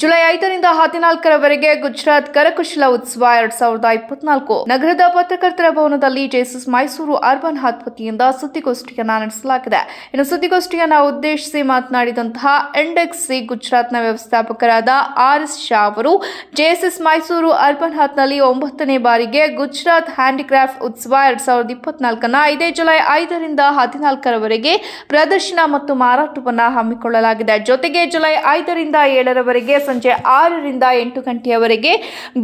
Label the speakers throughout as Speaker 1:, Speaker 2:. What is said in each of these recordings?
Speaker 1: July ಐದರಿಂದ ಹದಿನಾಲ್ಕರವರೆಗೆ ಗುಜರಾತ್ ಕರಕುಶಲ ಉತ್ಸವ ಎರಡ್ ಸಾವಿರದ ಇಪ್ಪತ್ನಾಲ್ಕು. ನಗರದ ಪತ್ರಕರ್ತರ ಭವನದಲ್ಲಿ ಜೇಸಸ್ ಮೈಸೂರು ಅರ್ಬನ್ ಹತ್ ವತಿಯಿಂದ ಸುದ್ದಿಗೋಷ್ಠಿಯನ್ನ ನಡೆಸಲಾಗಿದೆ. ಇನ್ನು ಸುದ್ದಿಗೋಷ್ಠಿಯನ್ನ ಉದ್ದೇಶಿಸಿ ಮಾತನಾಡಿದಂತಹ ಇಂಡೆಕ್ಸ್ ಸಿ ಗುಜರಾತ್ನ ವ್ಯವಸ್ಥಾಪಕರಾದ ಆರ್ ಎಸ್ ಶಾ ಅವರು ಜೆಎಸ್ಎಸ್ ಮೈಸೂರು ಅರ್ಬನ್ ಹಾತ್ನಲ್ಲಿ ಒಂಬತ್ತನೇ ಬಾರಿಗೆ ಗುಜರಾತ್ ಹ್ಯಾಂಡಿಕ್ರಾಫ್ಟ್ ಉತ್ಸವ ಎರಡ್ ಸಾವಿರದ ಇಪ್ಪತ್ನಾಲ್ಕನ ಇದೇ ಜುಲೈ ಐದರಿಂದ ಹದಿನಾಲ್ಕರವರೆಗೆ ಪ್ರದರ್ಶನ ಮತ್ತು ಮಾರಾಟವನ್ನು ಹಮ್ಮಿಕೊಳ್ಳಲಾಗಿದೆ. ಜೊತೆಗೆ ಜುಲೈ ಐದರಿಂದ ಏಳರವರೆಗೆ ಸಂಜೆ ಆರರಿಂದ ಎಂಟು ಗಂಟೆಯವರೆಗೆ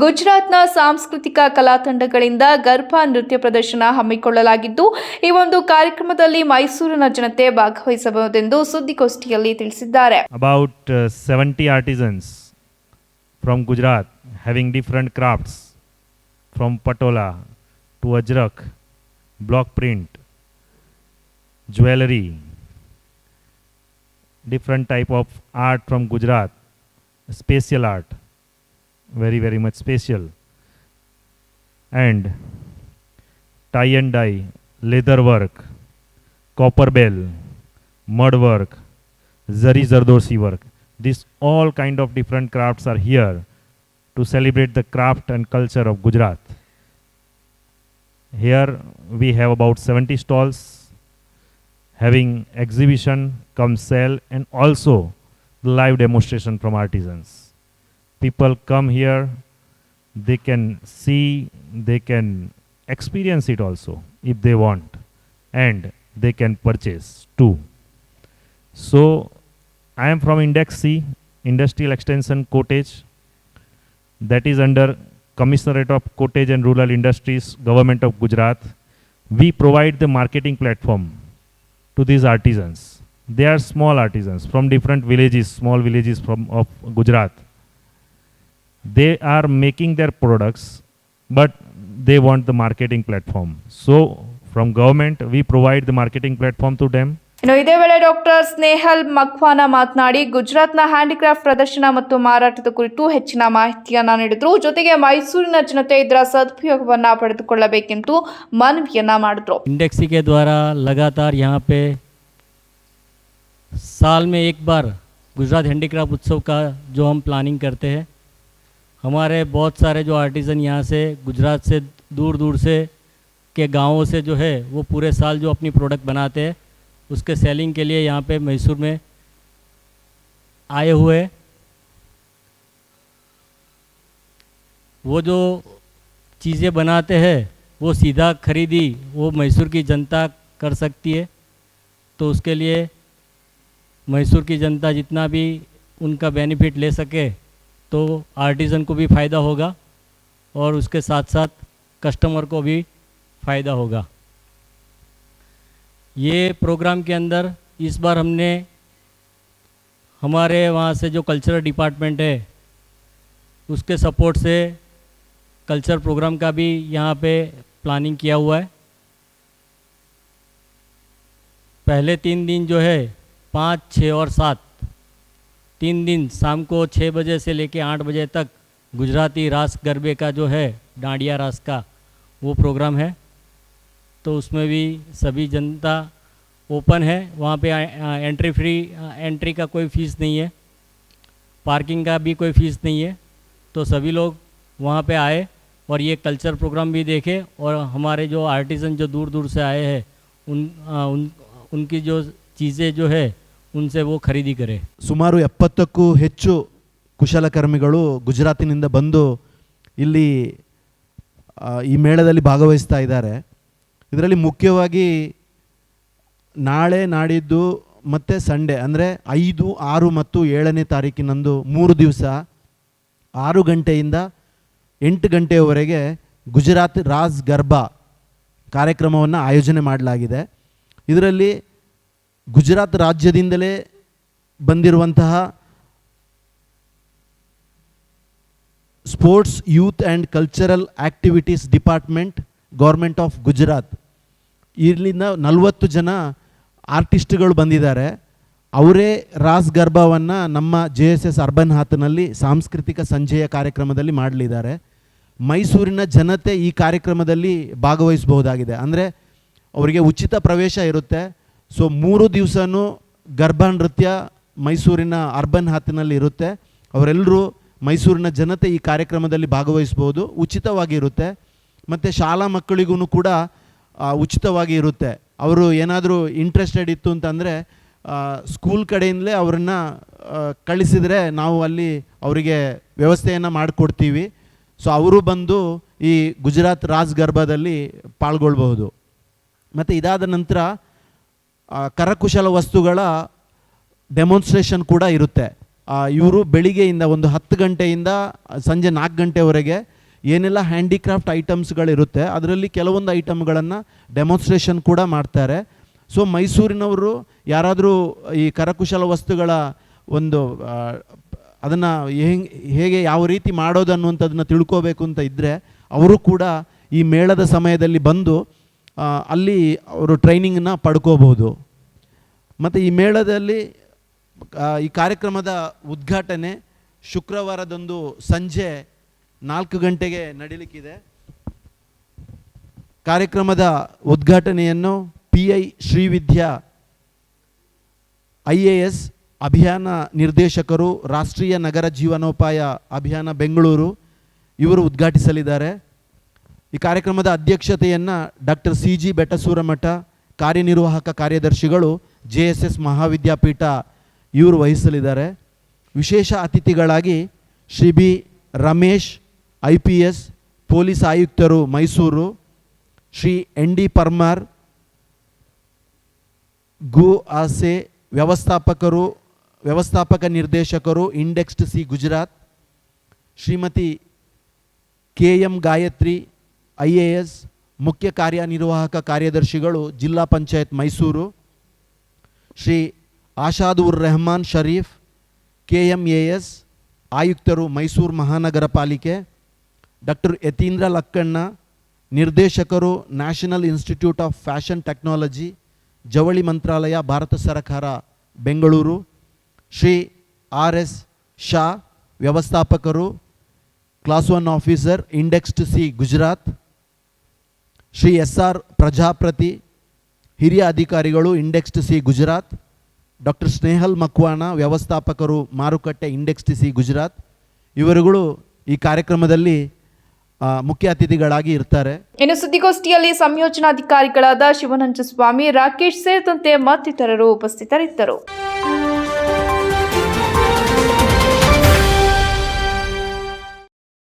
Speaker 1: ಗುಜರಾತ್ನ ಸಾಂಸ್ಕೃತಿಕ ಕಲಾತಂಡಗಳಿಂದ ಗರ್ಭಾ ನೃತ್ಯ ಪ್ರದರ್ಶನ ಹಮ್ಮಿಕೊಳ್ಳಲಾಗಿದ್ದು, ಈ ಒಂದು ಕಾರ್ಯಕ್ರಮದಲ್ಲಿ ಮೈಸೂರಿನ ಜನತೆ ಭಾಗವಹಿಸಬಹುದೆಂದು ಸುದ್ದಿಗೋಷ್ಠಿಯಲ್ಲಿ ತಿಳಿಸಿದ್ದಾರೆ.
Speaker 2: About seventy artisans from Gujarat having different crafts from Patola to Ajrak block print jewellery different type of art from Gujarat special art, very very much spatial. and tie and dye, leather work, copper bell, mud work, Zari Zardosi work. This all kind of different crafts are here to celebrate the craft and culture of Gujarat. Here we have about 70 stalls having exhibition, come sell and also live demonstration from artisans. People come here, they can see, they can experience it also if they want and they can purchase too. So I am from Index C, Industrial Extension Cottage, that is under Commissionerate of Cottage and Rural Industries, Government of Gujarat. We provide the marketing platform to these artisans. They are small artisans from different villages, small villages from of Gujarat. They are making their products, but they want the marketing platform. So from government, we provide the marketing platform to them.
Speaker 1: ಇನ್ನು ಇದೇ ವೇಳೆ doctor Snehal ಮಖ್ವಾನ ಮಾತನಾಡಿ ಗುಜರಾತ್ನ handicraft ಪ್ರದರ್ಶನ ಮತ್ತು ಮಾರಾಟದ ಕುರಿತು ಹೆಚ್ಚಿನ ಮಾಹಿತಿಯನ್ನ ನೀಡಿದ್ರು ಜೊತೆಗೆ ಮೈಸೂರಿನ ಜನತೆ ಇದರ ಸದುಪಯೋಗವನ್ನ ಪಡೆದುಕೊಳ್ಳಬೇಕೆಂದು ಮನವಿಯನ್ನ ಮಾಡಿದ್ರು
Speaker 3: ಇಂಡೆಕ್ಸಿಗೆ ದ್ವಾರ ಲಗಾತಾರ್ ಯಹಾಂ ಪೇ साल में एक बार गुजरात हैंडीक्राफ्ट उत्सव का जो हम प्लानिंग करते हैं, हमारे बहुत सारे जो आर्टिज़न यहाँ से गुजरात से दूर दूर से के गाँवों से जो है, वो पूरे साल जो अपनी प्रोडक्ट बनाते हैं, उसके सेलिंग के लिए यहाँ पे मैसूर में आए हुए वो जो चीज़ें बनाते हैं, वो सीधा खरीदी वो मैसूर की जनता कर सकती है तो उसके लिए मैसूर की जनता जितना भी उनका बेनिफिट ले सके तो आर्टिज़न को भी फ़ायदा होगा और उसके साथ साथ कस्टमर को भी फ़ायदा होगा। ये प्रोग्राम के अंदर इस बार हमने हमारे वहाँ से जो कल्चरल डिपार्टमेंट है, उसके सपोर्ट से कल्चर प्रोग्राम का भी यहाँ पे प्लानिंग किया हुआ है। पहले तीन दिन जो है पाँच, छः और सात। तीन दिन, शाम को छः बजे से लेके आठ बजे तक गुजराती रास गरबे का जो है, डांडिया रास का वो प्रोग्राम है। तो उसमें भी सभी जनता ओपन है। वहाँ पे एंट्री फ्री, एंट्री का कोई फ़ीस नहीं है। पार्किंग का भी कोई फ़ीस नहीं है। तो सभी लोग वहाँ पे आए और ये कल्चर प्रोग्राम भी देखे और हमारे जो आर्टिज़न जो दूर दूर से आए हैं, उन उन, उनकी जो चीज़ें जो है उनसे वो खरीदी करें
Speaker 4: ಸುಮಾರು ಎಪ್ಪತ್ತಕ್ಕೂ ಹೆಚ್ಚು ಕುಶಲಕರ್ಮಿಗಳು ಗುಜರಾತಿನಿಂದ ಬಂದು ಇಲ್ಲಿ ಆ, ಈ ಮೇಳದಲ್ಲಿ ಭಾಗವಹಿಸ್ತಾ ಇದ್ದಾರೆ ಇದರಲ್ಲಿ ಮುಖ್ಯವಾಗಿ ನಾಳೆ ನಾಡಿದ್ದು ಮತ್ತು ಸಂಡೇ ಅಂದರೆ ಐದು ಆರು ಮತ್ತು ಏಳನೇ ತಾರೀಕಿನಂದು ಮೂರು ದಿವಸ ಆರು ಗಂಟೆಯಿಂದ ಎಂಟು ಗಂಟೆಯವರೆಗೆ ಗುಜರಾತ್ ರಾಸ್ ಗರ್ಬಾ ಕಾರ್ಯಕ್ರಮವನ್ನು ಆಯೋಜನೆ ಮಾಡಲಾಗಿದೆ ಇದರಲ್ಲಿ ಗುಜರಾತ್ ರಾಜ್ಯದಿಂದಲೇ ಬಂದಿರುವಂತಹ sports youth and cultural activities department government of Gujarat ಇಲ್ಲಿಂದ ನಲವತ್ತು ಜನ ಆರ್ಟಿಸ್ಟ್ಗಳು ಬಂದಿದ್ದಾರೆ. ಅವರೇ ರಾಸ್ ಗರ್ಭವನ್ನು ನಮ್ಮ ಜೆ ಎಸ್ ಎಸ್ ಅರ್ಬನ್ ಹಾತ್ನಲ್ಲಿ ಸಾಂಸ್ಕೃತಿಕ ಸಂಜೆಯ ಕಾರ್ಯಕ್ರಮದಲ್ಲಿ ಮಾಡಲಿದ್ದಾರೆ. ಮೈಸೂರಿನ ಜನತೆ ಈ ಕಾರ್ಯಕ್ರಮದಲ್ಲಿ ಭಾಗವಹಿಸಬಹುದಾಗಿದೆ. ಅಂದರೆ ಅವರಿಗೆ ಉಚಿತ ಪ್ರವೇಶ ಇರುತ್ತೆ. ಸೊ ಮೂರು ದಿವಸನೂ ಗರ್ಭ ನೃತ್ಯ ಮೈಸೂರಿನ ಅರ್ಬನ್ ಹಾತಿನಲ್ಲಿ ಇರುತ್ತೆ. ಅವರೆಲ್ಲರೂ ಮೈಸೂರಿನ ಜನತೆ ಈ ಕಾರ್ಯಕ್ರಮದಲ್ಲಿ ಭಾಗವಹಿಸ್ಬೋದು. ಉಚಿತವಾಗಿ ಇರುತ್ತೆ. ಮತ್ತು ಶಾಲಾ ಮಕ್ಕಳಿಗೂ ಕೂಡ ಉಚಿತವಾಗಿ ಇರುತ್ತೆ. ಅವರು ಏನಾದರೂ ಇಂಟ್ರೆಸ್ಟೆಡ್ ಇತ್ತು ಅಂತಂದರೆ ಸ್ಕೂಲ್ ಕಡೆಯಿಂದಲೇ ಅವರನ್ನು ಕಳಿಸಿದರೆ ನಾವು ಅಲ್ಲಿ ಅವರಿಗೆ ವ್ಯವಸ್ಥೆಯನ್ನು ಮಾಡಿಕೊಡ್ತೀವಿ. ಸೊ ಅವರು ಬಂದು ಈ ಗುಜರಾತ್ ರಾಜ್ ಗರ್ಭದಲ್ಲಿ ಪಾಲ್ಗೊಳ್ಬಹುದು. ಮತ್ತು ಇದಾದ ನಂತರ ಕರಕುಶಲ ವಸ್ತುಗಳ ಡೆಮೋನ್ಸ್ಟ್ರೇಷನ್ ಕೂಡ ಇರುತ್ತೆ. ಇವರು ಬೆಳಿಗ್ಗೆಯಿಂದ ಒಂದು ಹತ್ತು ಗಂಟೆಯಿಂದ ಸಂಜೆ ನಾಲ್ಕು ಗಂಟೆವರೆಗೆ ಏನೆಲ್ಲ ಹ್ಯಾಂಡಿಕ್ರಾಫ್ಟ್ ಐಟಮ್ಸ್ಗಳಿರುತ್ತೆ ಅದರಲ್ಲಿ ಕೆಲವೊಂದು ಐಟಮ್ಗಳನ್ನು ಡೆಮೋನ್ಸ್ಟ್ರೇಷನ್ ಕೂಡ ಮಾಡ್ತಾರೆ. ಸೊ ಮೈಸೂರಿನವರು ಯಾರಾದರೂ ಈ ಕರಕುಶಲ ವಸ್ತುಗಳ ಒಂದು ಅದನ್ನು ಹೆಂಗೆ, ಹೇಗೆ ಯಾವ ರೀತಿ ಮಾಡೋದು ಅನ್ನುವಂಥದ್ದನ್ನು ತಿಳ್ಕೋಬೇಕು ಅಂತ ಇದ್ದರೆ ಅವರು ಕೂಡ ಈ ಮೇಳದ ಸಮಯದಲ್ಲಿ ಬಂದು ಅಲ್ಲಿ ಅವರು ಟ್ರೈನಿಂಗನ್ನ ಪಡ್ಕೋಬಹುದು. ಮತ್ತು ಈ ಮೇಳದಲ್ಲಿ ಈ ಕಾರ್ಯಕ್ರಮದ ಉದ್ಘಾಟನೆ ಶುಕ್ರವಾರದಂದು ಸಂಜೆ ನಾಲ್ಕು ಗಂಟೆಗೆ ನಡೀಲಿಕ್ಕಿದೆ. ಕಾರ್ಯಕ್ರಮದ ಉದ್ಘಾಟನೆಯನ್ನು P I Srividya I A S ಅಭಿಯಾನ ನಿರ್ದೇಶಕರು, ರಾಷ್ಟ್ರೀಯ ನಗರ ಜೀವನೋಪಾಯ ಅಭಿಯಾನ ಬೆಂಗಳೂರು ಇವರು ಉದ್ಘಾಟಿಸಲಿದ್ದಾರೆ. ಈ ಕಾರ್ಯಕ್ರಮದ ಅಧ್ಯಕ್ಷತೆಯನ್ನು ಡಾಕ್ಟರ್ ಸಿ ಜಿ ಬೆಟಸೂರಮಠ ಕಾರ್ಯನಿರ್ವಾಹಕ ಕಾರ್ಯದರ್ಶಿಗಳು ಜೆ ಎಸ್ ಎಸ್ ಮಹಾವಿದ್ಯಾಪೀಠ ಇವರು ವಹಿಸಲಿದ್ದಾರೆ. ವಿಶೇಷ ಅತಿಥಿಗಳಾಗಿ Shri B. Ramesh, I P S, police ಆಯುಕ್ತರು ಮೈಸೂರು, ಶ್ರೀ ಎನ್ ಡಿ ಪರ್ಮಾರ್, ಗು ಆಸೆ ವ್ಯವಸ್ಥಾಪಕರು, ವ್ಯವಸ್ಥಾಪಕ ನಿರ್ದೇಶಕರು, indext C. Gujarat, Shrimati K M Gayatri I A S ಮುಖ್ಯ ಕಾರ್ಯನಿರ್ವಾಹಕ ಕಾರ್ಯದರ್ಶಿಗಳು ಜಿಲ್ಲಾ panchayat Mysuru, Shri Ashadur Rehman Sharif K M A S ಆಯುಕ್ತರು ಮೈಸೂರು ಮಹಾನಗರ ಪಾಲಿಕೆ, ಡಾಕ್ಟರ್ ಯತೀಂದ್ರ ಲಕ್ಕಣ್ಣ, ನಿರ್ದೇಶಕರು national institute of fashion technology, ಜವಳಿ ಮಂತ್ರಾಲಯ, ಭಾರತ ಸರ್ಕಾರ, ಬೆಂಗಳೂರು, ಶ್ರೀ ಆರ್ ಎಸ್ ಶಾ ವ್ಯವಸ್ಥಾಪಕರು, class one officer, indext C Gujarat Shri S R Prajapati ಹಿರಿಯ ಅಧಿಕಾರಿಗಳು indext C Gujarat, doctor Snehal Makwana, ವ್ಯವಸ್ಥಾಪಕರು ಮಾರುಕಟ್ಟೆ ಇಂಡೆಕ್ಸ್ ಇಂಡೆಕ್ಸ್ಡ್ ಸಿ ಗುಜರಾತ್. ಇವರುಗಳು ಈ ಕಾರ್ಯಕ್ರಮದಲ್ಲಿ ಮುಖ್ಯ ಅತಿಥಿಗಳಾಗಿ ಇರ್ತಾರೆ.
Speaker 1: ಇನ್ನು ಸುದ್ದಿಗೋಷ್ಠಿಯಲ್ಲಿ ಸಂಯೋಜನಾಧಿಕಾರಿಗಳಾದ ಶಿವನಂಜಸ್ವಾಮಿ, ರಾಕೇಶ್ ಸೇರಿದಂತೆ ಮತ್ತಿತರರು ಉಪಸ್ಥಿತರಿದ್ದರು.